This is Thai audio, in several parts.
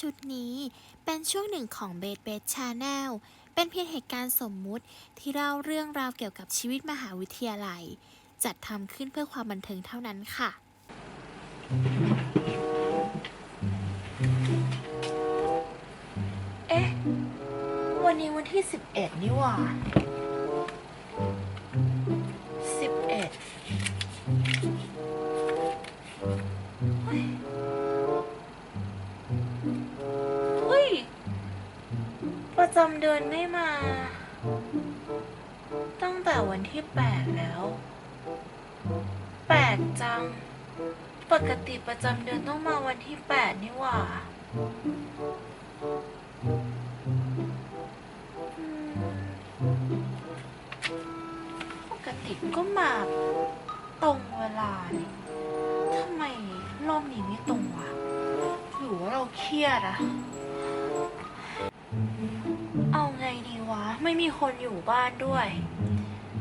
ชุดนี้เป็นช่วงหนึ่งของเบสเบสชาแนลเป็นเพียงเหตุการณ์สมมุติที่เล่าเรื่องราวเกี่ยวกับชีวิตมหาวิทยาลัย จัดทำขึ้นเพื่อความบันเทิงเท่านั้นค่ะ เอ๊ะ วันนี้วันที่สิบเอ็ดนี่หว่า ประจำเดือนไม่มา ตั้งแต่วันที่แปดแล้ว แปลกจัง ปกติประจำเดือนต้องมาวันที่แปดนี่หว่าปกติก็มาตรงเวลานี่ทำไมรอบนี้ไม่ตรงวะหรือว่าเราเครียดอะ มีคนอยู่บ้านด้วย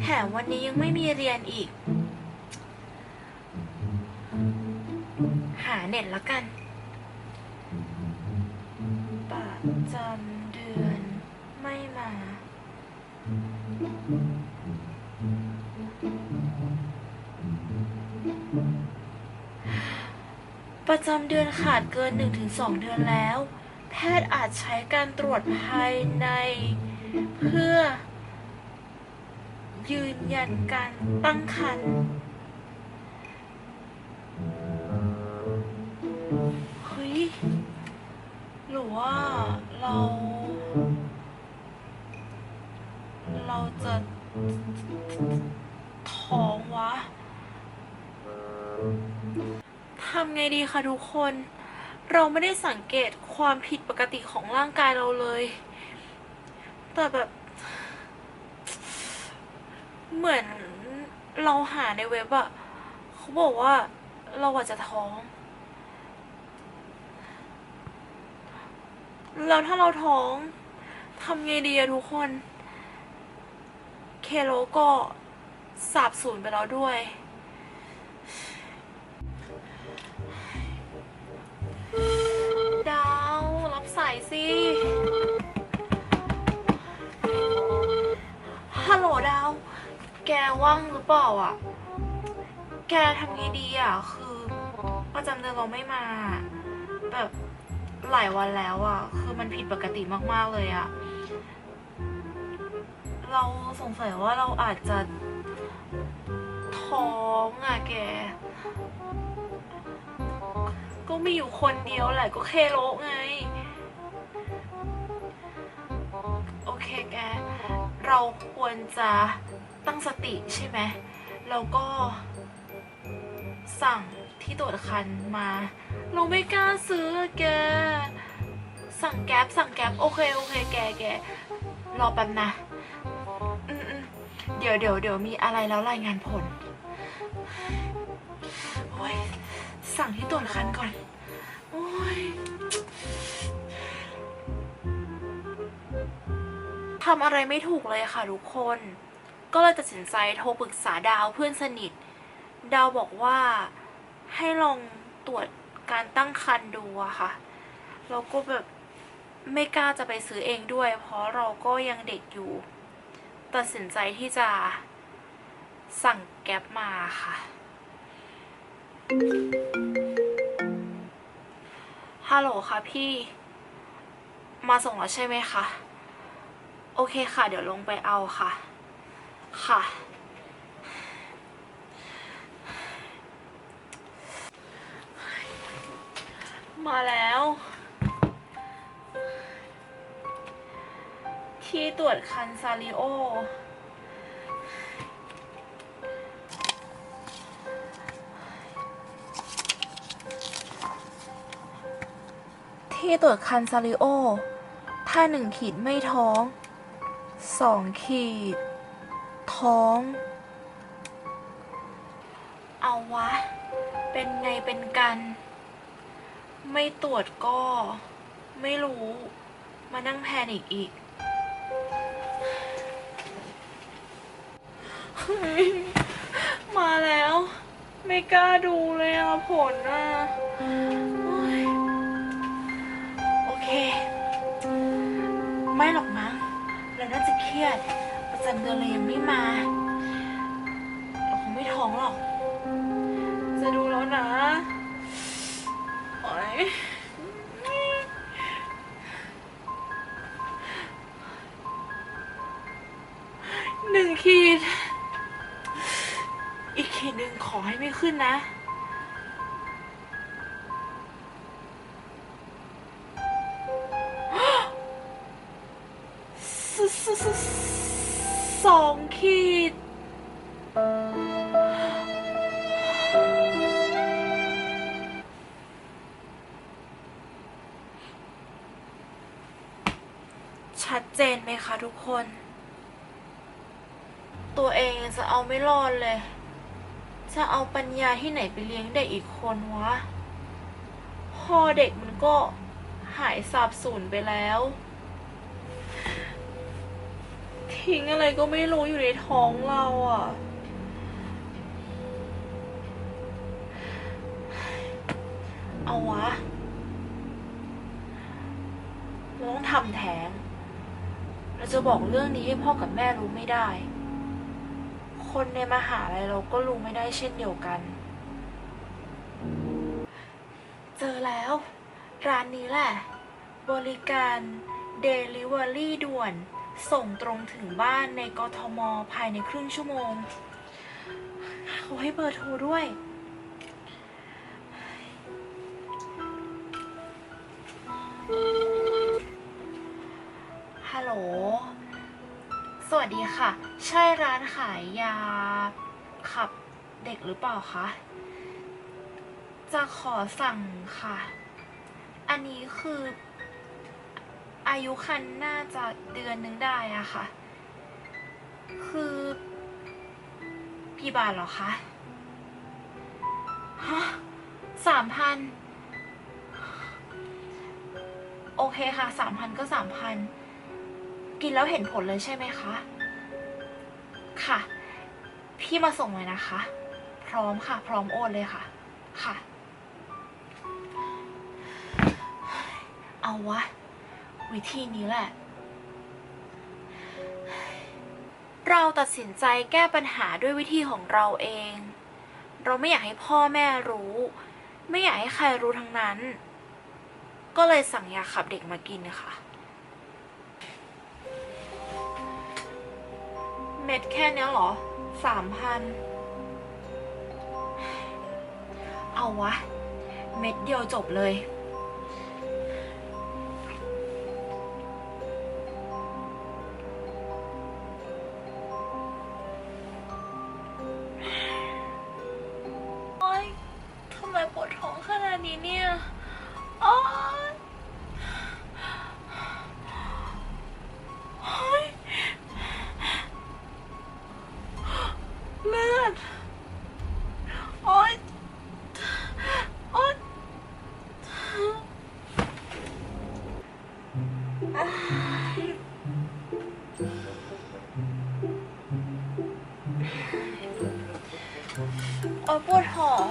แถมวันนี้ยังไม่มีเรียนอีก หาเน็ตละกัน ประจำเดือนไม่มา ประจำเดือนขาดเกิน 1-2 เดือนแล้ว แพทย์อาจใช้การตรวจภายใน เพื่อ ยืนยันการตั้งครรภ์เฮ้ยหรือว่าเรา เราจะท้องวะทำไงดีคะทุกคน เราไม่ได้สังเกตความผิดปกติของร่างกายเราเลย แต่แบบ เหมือนเราหาในเว็บอะเขาบอกว่าเราอาจจะท้อง แล้วถ้าเราท้องทำไงดีอะทุกคน เคโลก็สาบสูญไปแล้วด้วย ว่างหรือเปล่าอะ แกทำไงดีอะ คือประจำเดือนเราไม่มา แบบหลายวันแล้วอะ คือมันผิดปกติมากๆเลยอะ เราสงสัยว่าเราอาจจะท้องอะแก ก็มีอยู่คนเดียวแหละก็เคโลไง โอเคแก เราควรจะ ตั้งสติใช่ไหมแล้วก็สั่งที่ตรวจคันมา เราไม่กล้าซื้อแก สั่งแก๊ปสั่งแก๊ปโอเคโอเคแกแกรอแป๊บนะอืมเดี๋ยวเดี๋ยวเดี๋ยวมีอะไรแล้วรายงานผล โอ้ย สั่งที่ตรวจคันก่อน โอ้ยทำอะไรไม่ถูกเลยค่ะทุกคน ก็เลยตัดสินใจโทรปรึกษาดาวเพื่อนสนิท ดาวบอกว่าให้ลองตรวจการตั้งครรภ์ดูอะค่ะ เราก็แบบไม่กล้าจะไปซื้อเองด้วย เพราะเราก็ยังเด็กอยู่ ตัดสินใจที่จะสั่งแก๊ปมาค่ะ ฮัลโหลค่ะพี่ มาส่งแล้วใช่ไหมคะ โอเคค่ะ เดี๋ยวลงไปเอาค่ะ ค่ะ มาแล้ว ที่ตรวจคันซาริโอ ที่ตรวจคันซาริโอ ถ้าหนึ่งขีดไม่ท้องสองขีด ท้อง เอาวะ เป็นไงเป็นกัน ไม่ตรวจก็ ไม่รู้ มานั่งแพนิกอีกมาแล้ว ไม่กล้าดูเลยอะผลอะโอเค ไม่หรอกมั้งเราน่าจะเครียด จำเดือนเรายังไม่มาเราคงไม่ท้องหรอก จะดูแล้วนะโอ๊ยหนึ่งขีด อีกขีดหนึ่งขอให้ไม่ขึ้นนะสสส สองขีด ชัดเจนไหมคะทุกคน ตัวเองจะเอาไม่รอดเลย จะเอาปัญญาที่ไหนไปเลี้ยงเด็กอีกคนวะพ่อเด็กมันก็หายสาบสูญไปแล้ว ทิ้งอะไรก็ไม่รู้อยู่ในท้องเราอะ เอาวะเราต้องทำแท้ง เราจะบอกเรื่องนี้ให้พ่อกับแม่รู้ไม่ได้ คนในมหาลัยเราก็รู้ไม่ได้เช่นเดียวกัน เจอแล้ว ร้านนี้แหละ บริการ Delivery ด่วน ส่งตรงถึงบ้านในกทม ภายในครึ่งชั่วโมง เขาให้เบอร์โทรด้วย ฮัลโหล สวัสดีค่ะ ใช่ร้านขายยาขับเด็กหรือเปล่าคะ จะขอสั่งค่ะ อันนี้คือ อายุคันน่าจะเดือนหนึ่งได้อะค่ะ คือกี่บาทเหรอคะ ฮะสามพัน โอเคค่ะสามพันก็สามพัน กินแล้วเห็นผลเลยใช่ไหมคะ ค่ะ พี่มาส่งเลยนะคะ พร้อมค่ะ พร้อมโอนเลยค่ะ ค่ะ เอาวะ วิธีนี้แหละ เราตัดสินใจแก้ปัญหาด้วยวิธีของเราเอง เราไม่อยากให้พ่อแม่รู้ ไม่อยากให้ใครรู้ทั้งนั้น ก็เลยสั่งยาขับเด็กมากินค่ะ เม็ดแค่เนี้ยเหรอสามพันเอาวะ เม็ดเดียวจบเลย ปวดท้อง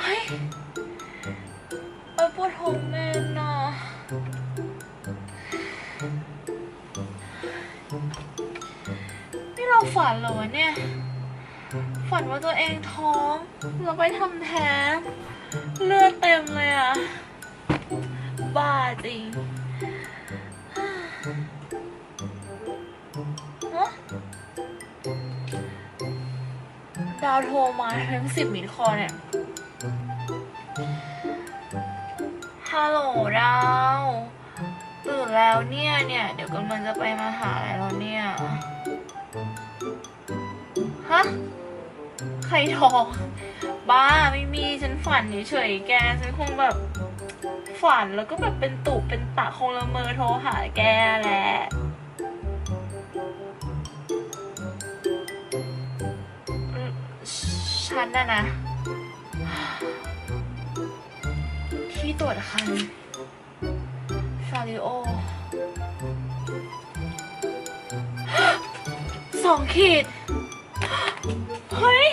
เฮ้ยโอ๊ยปวดท้องแน่นนะนี่เราฝันเหรอวะเนี่ย ฝันว่าตัวเองท้องเราไปทำแท้งเลือดเต็มเลยอะบ้าจริง ดาวโทรมาทั้งสิบมิดคอลเนี่ย ฮัลโหลดาวตื่นแล้วเนี่ยเนี่ย เดี๋ยวกำลังจะไปมาหาลัยแล้วเนี่ย ฮะ ใครท้องบ้าไม่มีฉันฝันเฉยๆแก ฉันคงแบบฝันแล้วก็แบบเป็นตุเป็นตะคงละเมอโทรหาแกแหละ ฉันน่ะนะ ที่ตรวจคันซาริโอสองขีด เฮ้ย